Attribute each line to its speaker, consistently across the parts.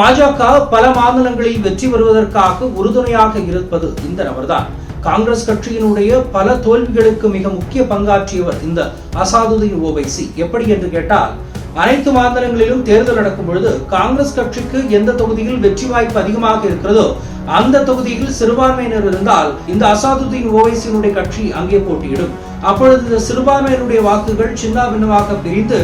Speaker 1: பாஜக பல மாநிலங்களில் வெற்றி பெறுவதற்காக உறுதுணையாக இருப்பது இந்த நபர்தான். காங்கிரஸ் கட்சியினுடைய பல தோல்விகளுக்கு மிக முக்கிய பங்காற்றியவர் இந்த அசாதுதீன் ஓவைசி. எப்படி என்று கேட்டால் அனைத்து மாநிலங்களிலும் தேர்தல் நடக்கும் பொழுது காங்கிரஸ் கட்சிக்கு எந்த தொகுதியில் வெற்றி வாய்ப்பு அதிகமாக இருக்கிறதோ அந்த தொகுதியில் சிறுபான்மையினர் இருந்தால் இந்த அசாதுதீன் ஓவைசியினுடைய கட்சி அங்கே போட்டியிடும். அப்பொழுது இந்த சிறுபான்மையினுடைய வாக்குகள் சின்ன பின்னமாக பிரிந்து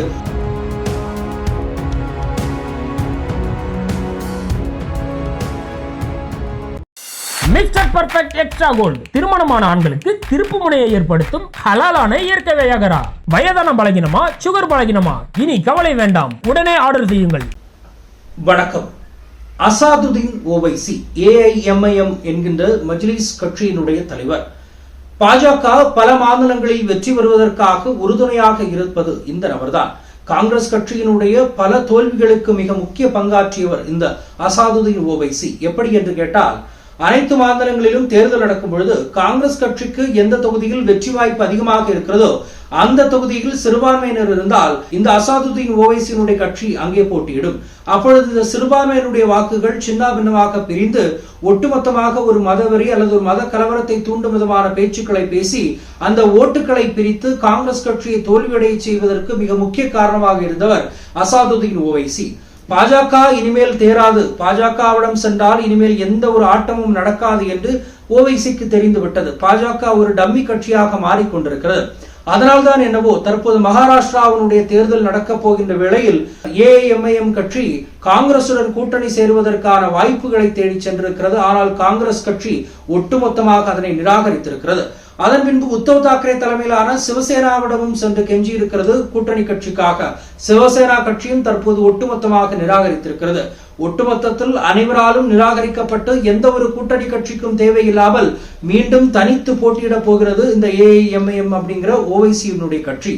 Speaker 2: மிஸ்டர் பர்ஃபெக்ட் எக்ஸ்ட்ரா கோல்டு. திருமணமான ஆண்களுக்கு திருப்பு முனையை ஏற்படுத்தும் ஹலாலான இயற்கை வியாகரா. வயதான பலகினமா சுகர் பலகினமா? இனி கவலை வேண்டாம். உடனே ஆர்டர் செய்யுங்கள்.
Speaker 1: வணக்கம். அசாதுதீன் ஓவைசி ஏஐஎம்ஐஎம் என்கின்ற மஜ்லிஸ் கட்சியினுடைய தலைவர். பாஜக பல மாநிலங்களில் வெற்றி பெறுவதற்காக உறுதுணையாக இருப்பது இந்த நபர்தான். காங்கிரஸ் கட்சியினுடைய பல தோல்விகளுக்கு மிக முக்கிய பங்காற்றியவர் இந்த அசாதுதீன் ஓவைசி. எப்படி என்று கேட்டால் அனைத்து மாநிலங்களிலும் தேர்தல் நடக்கும் பொழுது காங்கிரஸ் கட்சிக்கு எந்த தொகுதியில் வெற்றி வாய்ப்பு அதிகமாக இருக்கிறதோ அந்த தொகுதியில் சிறுபான்மையினர் இருந்தால் இந்த அசாதுதீன் ஓவைசியினுடைய கட்சி அங்கே போட்டியிடும். அப்பொழுது இந்த சிறுபான்மையினுடைய வாக்குகள் சின்ன பின்னமாக பிரிந்து ஒட்டுமொத்தமாக ஒரு மதவெறி அல்லது ஒரு மத கலவரத்தை தூண்டும் விதமான பேச்சுக்களை பேசி அந்த ஓட்டுகளை பிரித்து காங்கிரஸ் கட்சியை தோல்வியடைய செய்வதற்கு மிக முக்கிய காரணமாக இருந்தவர் அசாதுதீன் ஓவைசி. பாஜக இனிமேல் தேராது. பாஜகவிடம் சென்றால் இனிமேல் எந்த ஒரு ஆட்டமும் நடக்காது என்று ஓவைசிக்கு தெரிந்து விட்டது பாஜக ஒரு டம்மி கட்சியாக மாறிக்கொண்டிருக்கிறது. அதனால்தான் என்னவோ தற்போது மகாராஷ்டிராவினுடைய தேர்தல் நடக்கப் போகின்ற வேளையில் ஏஐஎம்ஐஎம் கட்சி காங்கிரசுடன் கூட்டணி சேருவதற்கான வாய்ப்புகளை தேடி சென்றிருக்கிறது. ஆனால் காங்கிரஸ் கட்சி ஒட்டுமொத்தமாக அதனை நிராகரித்திருக்கிறது. அதன் பின்பு உத்தவ் தாக்கரே தலைமையிலான சிவசேனாவிடமும் சென்று கெஞ்சி இருக்கிறது கூட்டணி கட்சிக்காக. சிவசேனா கட்சியும் தற்போது ஒட்டுமொத்தமாக நிராகரித்திருக்கிறது. ஒட்டுமொத்தத்தில் அனைவராலும் நிராகரிக்கப்பட்டு எந்த ஒரு கூட்டணி கட்சிக்கும் தேவையில்லாமல் மீண்டும் தனித்து போட்டியிட போகிறது இந்த ஏஐஎம்ஐஎம் அப்படிங்கிற ஓவைசியினுடைய கட்சி.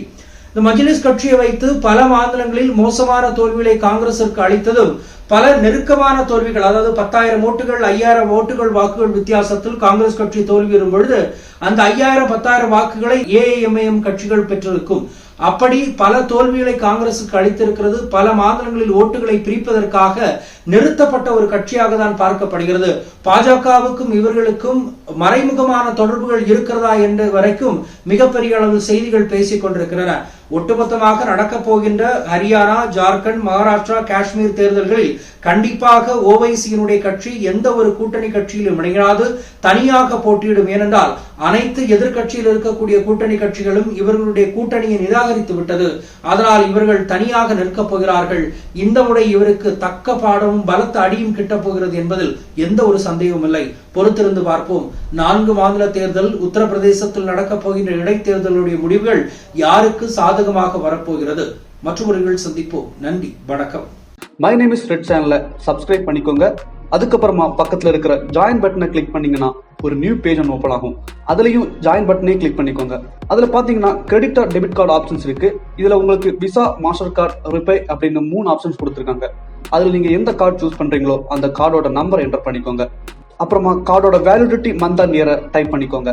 Speaker 1: இந்த மஜ்லிஸ் கட்சியை வைத்து பல மாநிலங்களில் மோசமான தோல்விகளை காங்கிரசிற்கு அளித்ததும் பல நெருக்கமான தோல்விகள் அதாவது பத்தாயிரம் ஓட்டுகள் ஐயாயிரம் ஓட்டுகள் வாக்குகள் வித்தியாசத்தில் காங்கிரஸ் கட்சி தோல்வியுறும் பொழுது அந்த ஐயாயிரம் பத்தாயிரம் வாக்குகளை ஏஐஎம்ஐஎம் கட்சிகள் பெற்றிருக்கும். அப்படி பல தோல்விகளை காங்கிரசுக்கு அளித்திருக்கிறது பல மாநிலங்களில் ஓட்டுகளை பிரிப்பதற்காக நிறுத்தப்பட்ட ஒரு கட்சியாக தான் பார்க்கப்படுகிறது. பாஜகவுக்கும் இவர்களுக்கும் மறைமுகமான தொடர்புகள் இருக்கிறதா என்ற வரைக்கும் மிகப்பெரிய அளவு செய்திகள் பேசிக் கொண்டிருக்கின்றன. ஒட்டுமொத்தமாக நடக்கப் போகின்ற ஹரியானா ஜார்க்கண்ட் மகாராஷ்டிரா காஷ்மீர் தேர்தல்களில் கண்டிப்பாக ஓவைசியினுடைய கட்சி எந்த ஒரு கூட்டணி கட்சியிலும் இணையாது தனியாக போட்டியிடும். ஏனென்றால் அனைத்து எதிர்கட்சியில் இருக்கக்கூடிய கூட்டணி கட்சிகளும் இவர்களுடைய கூட்டணியை நிராகரித்து விட்டது. அதனால் இவர்கள் தனியாக நிற்கப் போகிறார்கள். இந்த முறை இவருக்கு தக்க பாடமும் பலத்த அடியும் கிட்டப் போகிறது என்பதில் எந்த ஒரு சந்தேகமும் இல்லை. பொறுத்திருந்து பார்ப்போம். நான்கு மாநில தேர்தல் உத்தரப்பிரதேசத்தில் நடக்கப் போகின்ற இடைத்தேர்தலுடைய முடிவுகள் யாருக்கு சாதக சாதகமாக வரப்போகிறது. மற்றவர்கள் சந்திப்போம். நன்றி. வணக்கம்.
Speaker 3: மை நேம் இஸ் ரெட் சேனலை சப்ஸ்கிரைப் பண்ணிக்கோங்க. அதுக்கப்புறமா பக்கத்தில் இருக்கிற ஜாயின் பட்டனை கிளிக் பண்ணீங்கன்னா ஒரு நியூ பேஜ் ஒன்று ஓப்பன் ஆகும். அதுலயும் ஜாயின் பட்டனே கிளிக் பண்ணிக்கோங்க. அதுல பாத்தீங்கன்னா credit or debit card options இருக்கு. இதுல உங்களுக்கு விசா மாஸ்டர் கார்டு ரிப்பே அப்படின்னு மூணு ஆப்ஷன்ஸ் கொடுத்துருக்காங்க. அதுல நீங்க எந்த கார்டு சூஸ் பண்றீங்களோ அந்த கார்டோட நம்பர் என்டர் பண்ணிக்கோங்க. அப்புறமா கார்டோட வேலிடிட்டி மந்த் அண்ட் இயரை டைப் பண்ணிக்கோங்க.